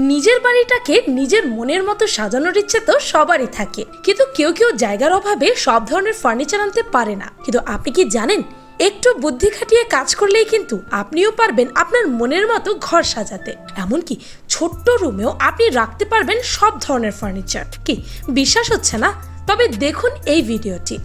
নিজের বাড়িটাকে নিজের মনের মতো সাজানোর ইচ্ছে তো সবারই থাকে। কিন্তু কেউ কেউ জায়গার অভাবে সব ধরনের ফার্নিচার আনতে পারে না। কিন্তু আপনি কি জানেন? একটু বুদ্ধি খাটিয়ে কাজ করলেই কিন্তু আপনিও পারবেন আপনার মনের মতো ঘর সাজাতে। এমনকি ছোট্ট রুমেও আপনি রাখতে পারবেন সব ধরনের ফার্নিচার কি? বিশ্বাস হচ্ছে না? তবে দেখুন এই ভিডিওটি।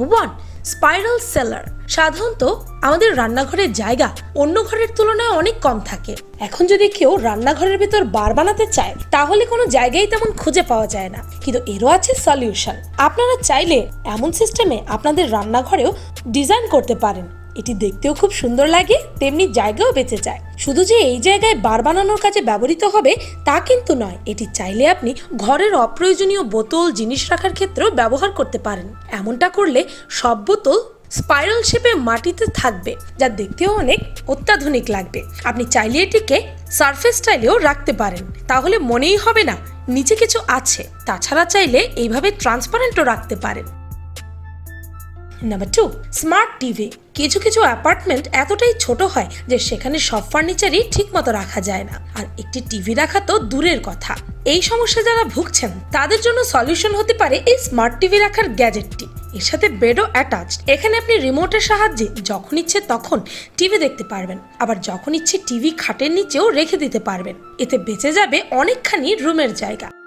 ওয়ান স্পাইরাল সেলার সাধারণত আমাদের রান্নাঘরের জায়গা অন্য ঘরের তুলনায় অনেক কম থাকে। এখন যদি কেউ রান্নাঘরের ভেতর বার বানাতে চায়, তাহলে কোনো জায়গায় তেমন খুঁজে পাওয়া যায় না। কিন্তু এরও আছে সলিউশন আপনারা চাইলে এমন সিস্টেমে আপনাদের রান্নাঘরেও ডিজাইন করতে পারেন। এটি দেখতেও খুব সুন্দর লাগে, তেমনি জায়গাও বেঁচে যায়। শুধু যে এই জায়গায় বার বানানোর কাজে ব্যবহৃত হবে, তা কিন্তু নয়। এটি চাইলে আপনি ঘরের অপ্রয়োজনীয় বোতল, জিনিস রাখার ক্ষেত্রেও ব্যবহার করতে পারেন। এমনটা করলে সব বোতল স্পাইরাল শেপে মাটিতে থাকবে, যা দেখতেও অনেক অত্যাধুনিক লাগবে। আপনি চাইলে এটিকে সারফেস স্টাইলেও রাখতে পারেন। তাহলে মনেই হবে না, নিচে কিছু আছে। তাছাড়া চাইলে এইভাবে ট্রান্সপারেন্টও রাখতে পারেন। নাম্বার টু স্মার্ট টিভি কিছু কিছু অ্যাপার্টমেন্ট এতটাই ছোট হয় যে সেখানে সব ফার্নিচারই ঠিক মতো রাখা যায় না। আর একটি টিভি রাখা তো দূরের কথা। এই সমস্যা যারা ভুগছেন, তাদের জন্য সলিউশন হতে পারে এই স্মার্ট টিভি রাখার গ্যাজেটটি এর সাথে বেডও অ্যাটাচড এখানে আপনি রিমোটের সাহায্যে যখন ইচ্ছে তখন টিভি দেখতে পারবেন। আবার যখন ইচ্ছে টিভি খাটের নিচেও রেখে দিতে পারবেন। এতে বেঁচে যাবে অনেকখানি রুমের জায়গা।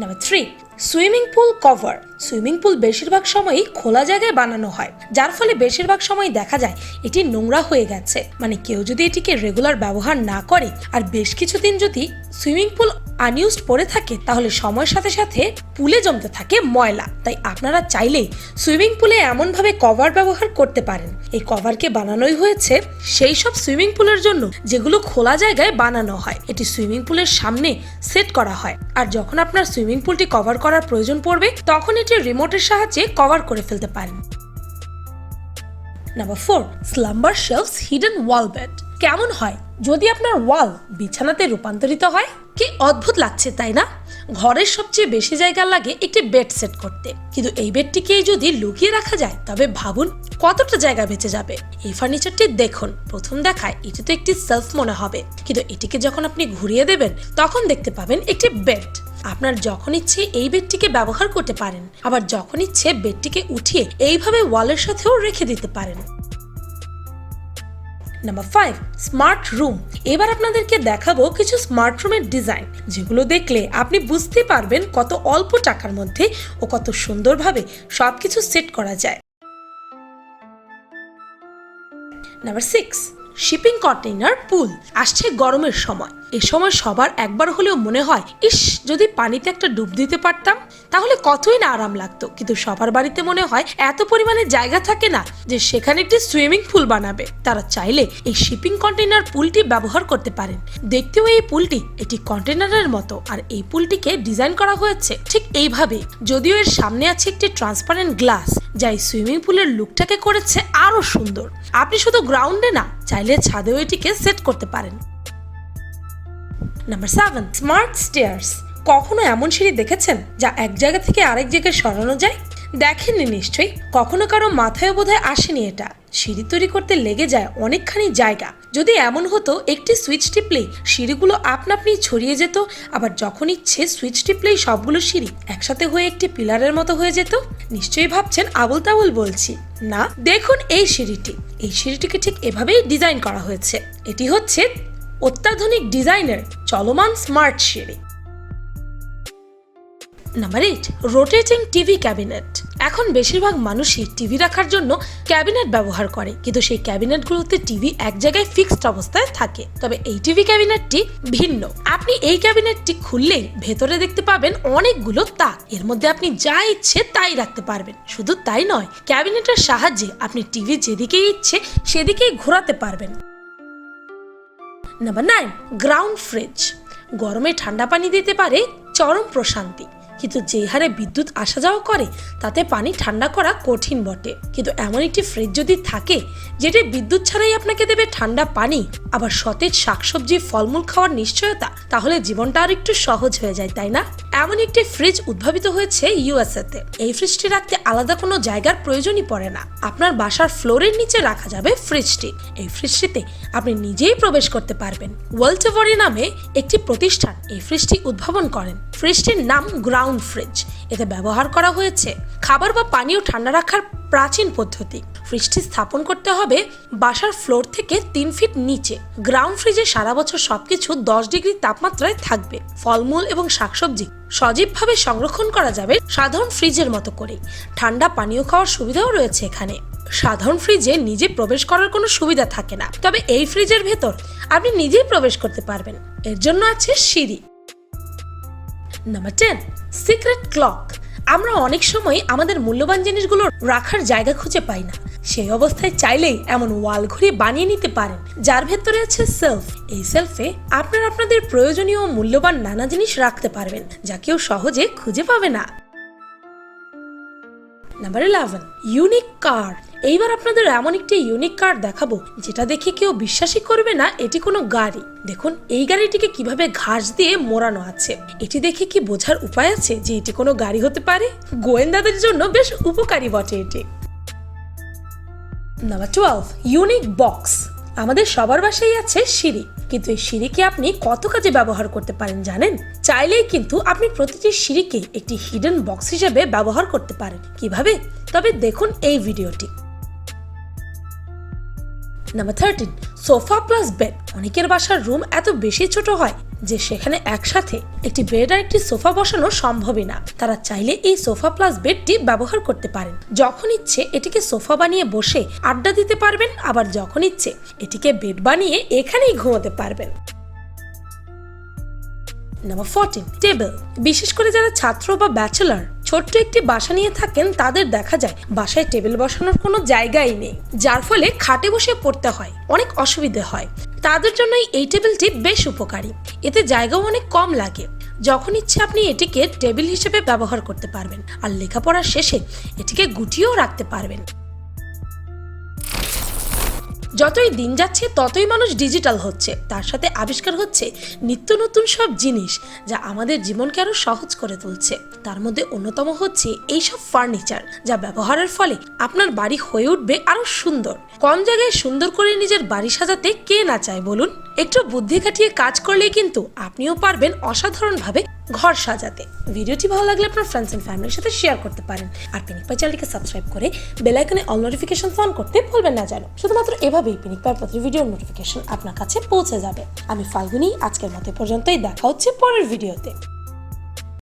Number three swimming pool cover swimming pool বেশিরভাগ সময়ই খোলা জায়গায় বানানো হয়, যার ফলে বেশিরভাগ সময় দেখা যায় এটি নোংরা হয়ে গেছে। মানে কেউ যদি এটিকে রেগুলার ব্যবহার না করে, আর বেশ কিছুদিন যদি সুইমিং পুল আনইউজড পড়ে থাকে, তাহলে সময়ের সাথে সাথে পুলে জমতে থাকে ময়লা। তাই আপনারা চাইলেই সুইমিং পুলে এমনভাবে কভার ব্যবহার করতে পারেন। এই কভারকে বানানোই হয়েছে সেই সব সুইমিং পুলের জন্য যেগুলো খোলা জায়গায় বানানো হয়। এটি সুইমিং পুলের সামনে সেট করা হয়। আর যখন আপনার সুইমিং পুলটি কভার করার প্রয়োজন পড়বে, তখন এটি রিমোটের সাহায্যে কভার করে ফেলতে পারেন। Number four, slumber shelves hidden wall bed. কেমন হয়? যদি আপনার ওয়াল বিছানাতে রূপান্তরিত হয় কি অদ্ভুত লাগছে, তাই না? ঘরের সবচেয়ে বেশি জায়গা লাগে একটি বেড সেট করতে। কিন্তু এই বেডটিকেই যদি লুকিয়ে রাখা যায়, তবে ভাবুন কতটা জায়গা বেঁচে যাবে। এই ফার্নিচারটি দেখুন, প্রথম দেখায় এটি তো একটি সেলফ মনে হবে। কিন্তু এটিকে যখন আপনি ঘুরিয়ে দেবেন, তখন দেখতে পাবেন একটি বেড আপনার যখন ইচ্ছে এই বেডটিকে ব্যবহার করতে পারেন, আবার যখন ইচ্ছে বেডটিকে উঠিয়ে এইভাবে ওয়ালের সাথেও রেখে দিতে পারেন। নাম্বার ফাইভ স্মার্ট রুম এবার আপনাদেরকে দেখাবো কিছু স্মার্ট রুমের ডিজাইন যেগুলো দেখলে আপনি বুঝতে পারবেন কত অল্প টাকার মধ্যে ও কত সুন্দরভাবে সব কিছু সেট করা যায়। Number six shipping container pool আসছে গরমের সময়। এ সময় সবার একবার হলেও মনে হয়, ইস, যদি পানিতে একটা ডুব দিতে পারতাম, তাহলে কতই না আরাম লাগতো। কিন্তু সবার বাড়িতে মনে হয়, এত পরিমাণে জায়গা থাকে না যে সেখানে একটি সুইমিং পুল বানাবে। তারা চাইলে এই শিপিং কন্টেইনার পুলটি ব্যবহার করতে পারেন। দেখতেও এই পুলটি এটি কন্টেইনারের মতো, আর এই পুলটিকে ডিজাইন করা হয়েছে ঠিক এইভাবে। যদিও এর সামনে আছে একটি ট্রান্সপারেন্ট গ্লাস যা এই সুইমিং পুলের লুকটাকে করেছে আরও সুন্দর। আপনি শুধু গ্রাউন্ডে না, চাইলে ছাদেও এটিকে সেট করতে পারেন। Number seven, smart stairs. কখনো এমন সিঁড়ি দেখেছেন, যা এক জায়গা থেকে আরেক জায়গায় সরানো যায়? দেখেননি নিশ্চয়ই? কখনো কারও মাথায় বোধহয় আসেনি এটা। সিঁড়ি তৈরি করতে লেগে যায় অনেকখানি জায়গা। যদি এমন হতো, একটি সুইচ টিপলেই সিঁড়িগুলো আপনা ছড়িয়ে যেত, আবার যখন ইচ্ছে সুইচ টিপলেই সবগুলো সিঁড়ি একসাথে হয়ে একটি পিলারের মতো হয়ে যেত। নিশ্চয়ই ভাবছেন আবল তাবল বলছি। না, দেখুন এই সিঁড়িটি। এই সিঁড়িটিকে ঠিক এভাবেই ডিজাইন করা হয়েছে। এটি হচ্ছে অত্যাধুনিক ডিজাইনের চলমান স্মার্ট সিঁড়ি। Number eight, rotating TV cabinet. এখন বেশিরভাগ মানুষই টিভি রাখার জন্য ক্যাবিনেট ব্যবহার করে। কিন্তু সেই ক্যাবিনেটগুলোতে টিভি এক জায়গায় ফিক্সড অবস্থায় থাকে। তবে এই টিভি ক্যাবিনেটটি ভিন্ন। আপনি এই ক্যাবিনেটটি খুললেই ভেতরে দেখতে পাবেন অনেকগুলো তাক। এর মধ্যে আপনি যা ইচ্ছে তাই রাখতে পারবেন। শুধু তাই নয়, ক্যাবিনেটের সাহায্যে আপনি টিভি যেদিকেই ইচ্ছে সেদিকেই ঘোরাতে পারবেন। নাম্বার নাইন গ্রাউন্ড ফ্রিজ গরমে ঠান্ডা পানি দিতে পারে চরম প্রশান্তি। কিন্তু যে হারে বিদ্যুৎ আসা যাওয়া করে, তাতে পানি ঠান্ডা করা কঠিন বটে। কিন্তু এমন একটি ফ্রিজ যদি থাকে, যেটি বিদ্যুৎ ছাড়াই আপনাকে দেবে ঠান্ডা পানি, আবার সতেজ শাকসবজি, ফলমূল খাওয়ার নিশ্চয়তা, তাহলে জীবনটা আর একটু সহজ হয়ে যায়, তাই না? এমন একটি ফ্রিজ উদ্ভাবিত হয়েছে ইউএসএ তে এই ফ্রিজটি রাখতে আলাদা কোনো জায়গার প্রয়োজনই পড়ে না। আপনার বাসার ফ্লোরের নিচে রাখা যাবে ফ্রিজটি এই ফ্রিজটিতে আপনি নিজেই প্রবেশ করতে পারবেন। ওয়ালটেভরি নামে একটি প্রতিষ্ঠান এই ফ্রিজটি উদ্ভাবন করেন। ফ্রিজটির নাম গ্রাউন্ড ফ্রিজ এতে ব্যবহার করা হয়েছে খাবার বা পানীয় ঠান্ডা রাখার প্রাচীন পদ্ধতি। ফ্রিজটি স্থাপন করতে হবে বাসার ফ্লোর থেকে তিন ফিট নিচে। গ্রাউন্ড ফ্রিজে সারা বছর সবকিছু দশ ডিগ্রি তাপমাত্রায় থাকবে। ফলমূল এবং শাকসবজি সজীবভাবে সংরক্ষণ করা যাবে সাধারণ ফ্রিজের মতো করে ঠান্ডা পানীয় খাওয়ার সুবিধাও রয়েছে এখানে। সাধারণ ফ্রিজে নিজে প্রবেশ করার কোনো সুবিধা থাকে না। তবে এই ফ্রিজের ভেতর আপনি নিজেই প্রবেশ করতে পারবেন। এর জন্য আছে সিঁড়ি। নাম্বার টেন সিক্রেট ক্লক আমরা অনেক সময় আমাদের মূল্যবান জিনিসগুলো রাখার জায়গা খুঁজে পাই না। সেই অবস্থায় চাইলেই এমন ওয়াল ঘড়ি বানিয়ে নিতে পারেন, যার ভেতরে আছে সেলফ এই সেলফে আপনার আপনাদের প্রয়োজনীয় মূল্যবান নানা জিনিস রাখতে পারবেন, যা কেউ সহজে খুঁজে পাবে না। নাম্বার ইলেভেন ইউনিক কার্ড এইবার আপনাদের এমন একটি ইউনিক কার্ড দেখাবো, যেটা দেখে কেউ বিশ্বাসই করবে না এটি কোনো গাড়ি। দেখুন, এই গাড়িটিকে কীভাবে ঘাস দিয়ে মোড়ানো আছে। এটি দেখে কি বোঝার উপায় আছে যে এটি কোনো গাড়ি হতে পারে? গোয়েন্দাদের জন্য বেশ উপকারী বটে এটি। নাম্বার টুয়েলভ ইউনিক বক্স আমাদের সবার বাসায় আছে সিঁড়ি। কিন্তু এই সিঁড়িকে আপনি কত কাজে ব্যবহার করতে পারেন জানেন? চাইলেই কিন্তু আপনি প্রতিটি সিঁড়িকে একটি হিডেন বক্স হিসেবে ব্যবহার করতে পারেন। কীভাবে? তবে দেখুন এই ভিডিওটি। Number thirteen sofa plus bed অনেকের বাসার রুম এত বেশি ছোট হয় যে সেখানে একসাথে একটি বেড আর একটি সোফা বসানো সম্ভবই না। তারা চাইলে এই সোফা প্লাস বেডটি ব্যবহার করতে পারেন। যখন ইচ্ছে এটিকে সোফা বানিয়ে বসে আড্ডা দিতে পারবেন, আবার যখন ইচ্ছে এটিকে বেড বানিয়ে এখানেই ঘুমোতে পারবেন। নাম্বার ফোরটিন টেবিল বিশেষ করে যারা ছাত্র বা ব্যাচেলার ছোট্ট একটি বাসা নিয়ে থাকেন, তাদের দেখা যায় বাসায় টেবিল বসানোর কোনো জায়গাই নেই, যার ফলে খাটে বসে পড়তে হয়, অনেক অসুবিধে হয়। তাদের জন্য এই টেবিলটি বেশ উপকারী, এতে জায়গাও অনেক কম লাগে। যখন ইচ্ছে আপনি এটিকে টেবিল হিসেবে ব্যবহার করতে পারবেন, আর লেখাপড়ার শেষে এটিকে গুটিয়েও রাখতে পারবেন। যতই দিন যাচ্ছে, ততই মানুষ ডিজিটাল হচ্ছে। তার সাথে আবিষ্কার হচ্ছে নিত্য নতুন সব জিনিস যা আমাদের জীবনকে আরও সহজ করে তুলছে। তার মধ্যে অন্যতম হচ্ছে এইসব ফার্নিচার যা ব্যবহারের ফলে আপনার বাড়ি হয়ে উঠবে আরও সুন্দর। কম জায়গায় সুন্দর করে নিজের বাড়ি সাজাতে কে না চায়, বলুন? একটু বুদ্ধি খাটিয়ে কাজ করলেই কিন্তু আপনিও পারবেন অসাধারণভাবে ঘর সাজাতে। ভিডিওটি ভালো লাগলে আপনার ফ্রেন্ডস এন্ড ফ্যামিলির সাথে শেয়ার করতে পারেন। আর পিনিক চ্যানেলটিকে সাবস্ক্রাইব করে বেল আইকনে অল নোটিফিকেশন অন করতে ভুলবেন না যেন। শুধুমাত্র এভাবেই পিনিক পারপত্রের ভিডিওর নোটিফিকেশন আপনার কাছে পৌঁছে যাবে। আমি ফাল্গুনি, আজকের মতো পর্যন্তই, দেখা হচ্ছে পরের ভিডিওতে